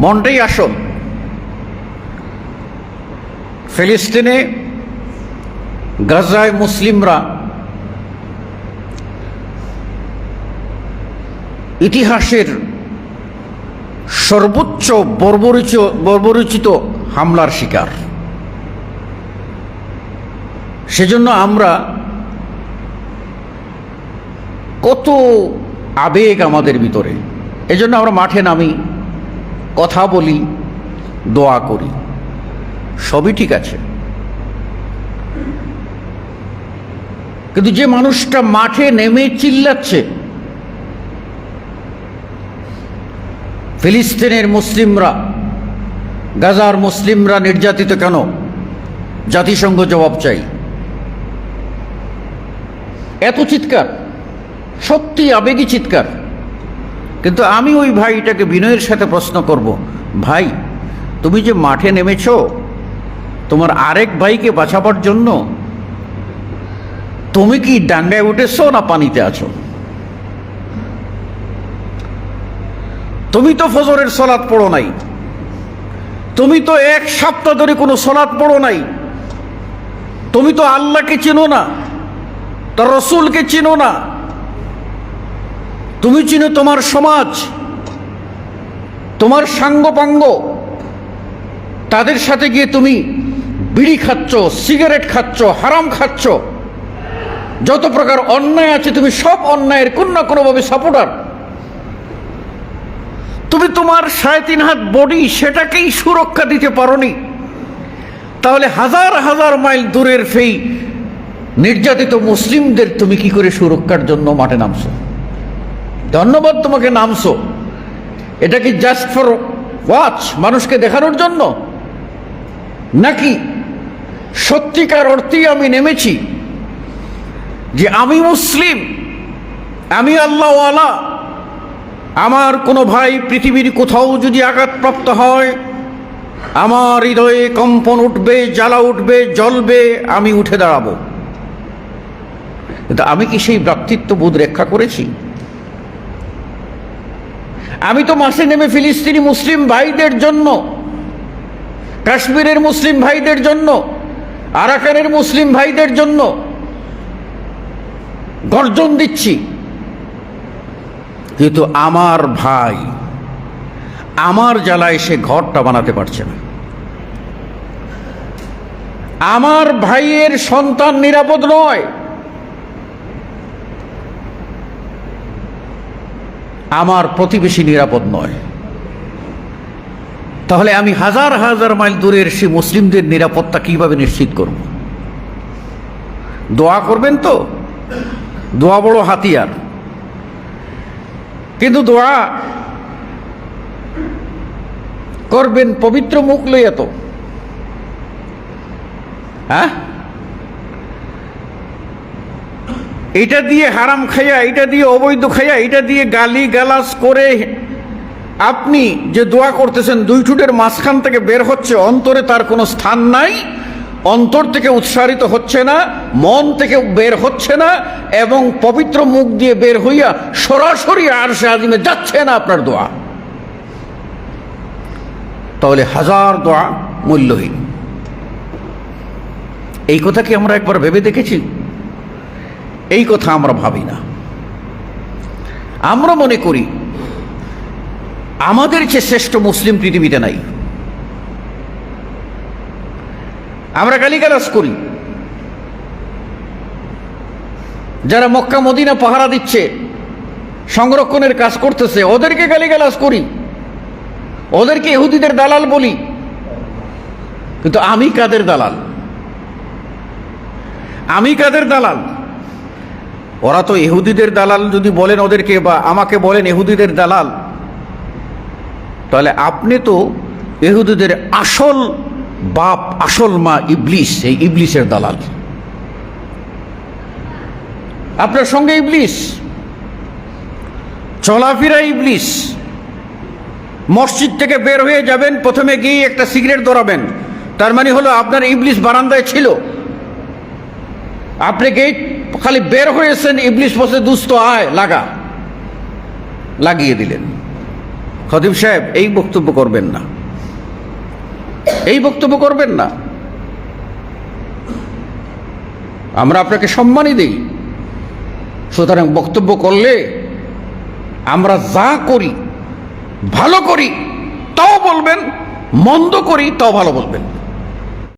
মনটাই আসল ফিলিস্তিনে গাজায় মুসলিমরা ইতিহাসের সর্বোচ্চ বর্বরিচ, বর্বরচিত হামলার শিকার। সেজন্য আমরা কত আবেগ আমাদের ভিতরে। এজন্য আমরা মাঠে নামি। কথা বলি, দোয়া করি। সবই ঠিক আছে। কিন্তু যে মানুষটা মাঠে নেমে চিল্লাচ্ছে, ফিলিস্তিনের মুসলিমরা, গাজার মুসলিমরা নির্যাতিত কেন? জাতিসংঘ জবাব চাই। এত চিৎকার সত্যি আবেগী চিৎকার। কিন্তু আমি ওই ভাইটাকে বিনয়ের সাথে প্রশ্ন করব, ভাই, তুমি যে মাঠে নেমেছ, তোমার আরেক ভাইকে বাঁচাবার জন্য তুমি কি ডাঙ্গায় উঠেছো না পানিতে আছো? তুমি তো ফজরের সলাৎ পড়ো নাই। তুমি তো এক সপ্তাহ ধরে কোনো সলাৎ পড়ো নাই। তুমি তো আল্লাহকে চিনো না, তার রসুলকে চিনো না তুমি চিনো তোমার সমাজ, তোমার সাঙ্গপাঙ্গ, তাদের সাথে গিয়ে তুমি বিড়ি খাচ্ছ, সিগারেট খাচ্ছ, হারাম খাচ্ছ। যত প্রকার অন্যায় আছে, তুমি সব অন্যায়ের কোনো না কোনোভাবে সাপোর্টার তুমি তোমার সাড়ে তিন হাত বডি সেটাকেই সুরক্ষা দিতে পারোনি। তাহলে হাজার হাজার মাইল দূরের সেই নির্যাতিত মুসলিমদের তুমি কি করে সুরক্ষার জন্য মাঠে নামছো? ধন্যবাদ তোমাকে নামছো। এটা কি জাস্ট ফর ওয়াচ মানুষকে দেখানোর জন্য? নাকি সত্যিকার অর্থেই আমি নেমেছি যে আমি মুসলিম, আমি আল্লাহওয়ালা, আমার কোনো ভাই পৃথিবীর কোথাও যদি আঘাতপ্রাপ্ত হয়, আমার হৃদয়ে কম্পন উঠবে, জ্বালা উঠবে, জ্বলবে, আমি উঠে দাঁড়াবো। কিন্তু আমি কি সেই ভ্রাতৃত্ববোধ রক্ষা করেছি? আমি তো মাসে নেমে ফিলিস্তিনি মুসলিম ভাইদের জন্য, কাশ্মীরের মুসলিম ভাইদের জন্য, আরাকানের মুসলিম ভাইদের জন্য গর্জন দিচ্ছি। কিন্তু আমার ভাই, আমার জ্বালায় সে ঘরটা বানাতে পারছে না। আমার ভাইয়ের সন্তান নিরাপদ নয়। আমার প্রতিবেশী নিরাপদ নয়। তাহলে আমি হাজার হাজার মাইল দূরের সে মুসলিমদের নিরাপত্তা কীভাবে নিশ্চিত করব? দোয়া করবেন তো? দোয়া বড় হাতিয়ার। কিন্তু দোয়া করবেন পবিত্র মুখ লইয়া তো। হ্যাঁ? এটা দিয়ে হারাম খাইয়া এটা দিয়ে অবৈধ খাইয়া এটা দিয়ে গালি গালাস করে আপনি যে দোয়া করতেছেন, দুই ঠুটের মাঝখান থেকে বের হচ্ছে, অন্তরে তার কোনো স্থান নাই, অন্তর থেকে উৎসারিত হচ্ছে না, মন থেকে বের হচ্ছে না, এবং পবিত্র মুখ দিয়ে বের হইয়া সরাসরি আর সে আজিমে যাচ্ছে না আপনার দোয়া। তাহলে হাজার দোয়া মূল্যহীন। এই কথা কি আমরা একবার ভেবে দেখেছি? এই কথা আমরা ভাবি না। আমরা মনে করি, আমাদের চেয়ে শ্রেষ্ঠ মুসলিম পৃথিবীতে নাই। আমরা গালিগালাজ করি। যারা মক্কা, মদিনা পাহারা দিচ্ছে, সংরক্ষণের কাজ করতেছে, ওদেরকে গালিগালাজ করি। ওদেরকে ইহুদিদের দালাল বলি। কিন্তু আমি কাদের দালাল? আমি কাদের দালাল? ওরা তো ইহুদিদের দালাল যদি বলেন ওদেরকে বা আমাকে বলেন ইহুদিদের দালাল, তাহলে আপনি তো ইহুদিদের আসল বাপ, আসল মা ইবলিস, এই ইবলিসের দালাল। আপনার সঙ্গে ইবলিস, চলাফেরা ইবলিস, মসজিদ থেকে বের হয়ে যাবেন, প্রথমে গিয়ে একটা সিগারেট ধরাবেন। তার মানে হলো আপনার ইবলিস বারান্দায় ছিল। আপনি গেট খালি বের হয়েছেন? ইবলিস বসে দুস্থ আয়, লাগা। লাগিয়ে দিলেন। খতিব সাহেব, এই বক্তব্য করবেন না। এই বক্তব্য করবেন না। আমরা আপনাকে সম্মানই দিই। সুতরাং বক্তব্য করলে আমরা যা করি, ভালো করি, তাও বলবেন, মন্দ করি, তাও ভালো বলবেন।